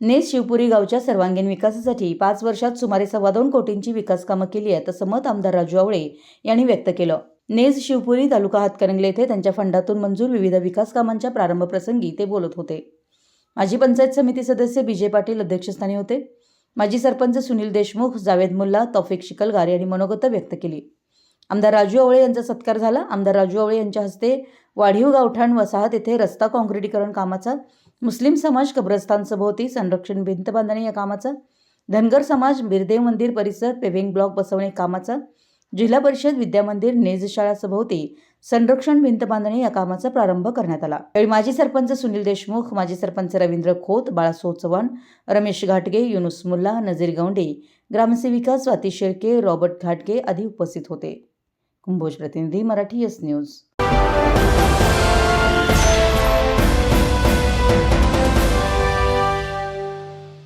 नेस शिवपुरी गावच्या सर्वांगीण विकासासाठी पाच वर्षात सुमारे सव्वा दोन कोटींची विकास कामं केली आहेत असं मत आमदार राजू आवळे यांनी व्यक्त केलं. नेज शिवपुरी तालुका हातकणंगले येथे त्यांच्या फंडातून मंजूर विविध विकास कामांच्या प्रारंभप्रसंगी ते बोलत होते. माजी पंचायत समिती सदस्य बीजे पाटील अध्यक्षस्थानी होते. माजी सरपंच सुनील देशमुख जावेद मुल्ला तौफिक शिकलगार यांनी मनोगत व्यक्त केली. आमदार राजू आवळे यांचा सत्कार झाला. आमदार राजू आवळे यांच्या हस्ते वाढीव गावठाण वसाहत येथे रस्ता काँक्रिटीकरण कामाचा मुस्लिम समाज कब्रस्तान सभोवती संरक्षण भिंत बांधणी या कामाचा धनगर समाज बिरदेव मंदिर परिसर पेव्हिंग ब्लॉक बसवणे कामाचा जिल्हा परिषद विद्यामंदिर नेज शाळा सभोवती संरक्षण भिंत बांधणी या कामाचा प्रारंभ करण्यात आला. यावेळी माजी सरपंच सुनील देशमुख माजी सरपंच रवींद्र खोत बाळासो चव्हाण रमेश घाटगे युनुस मुल्ला नजीर गौंडे ग्रामसेविका स्वाती शेळके रॉबर्ट घाटगे आदी उपस्थित होते. कुंभोज प्रतिनिधी मराठी एस न्यूज.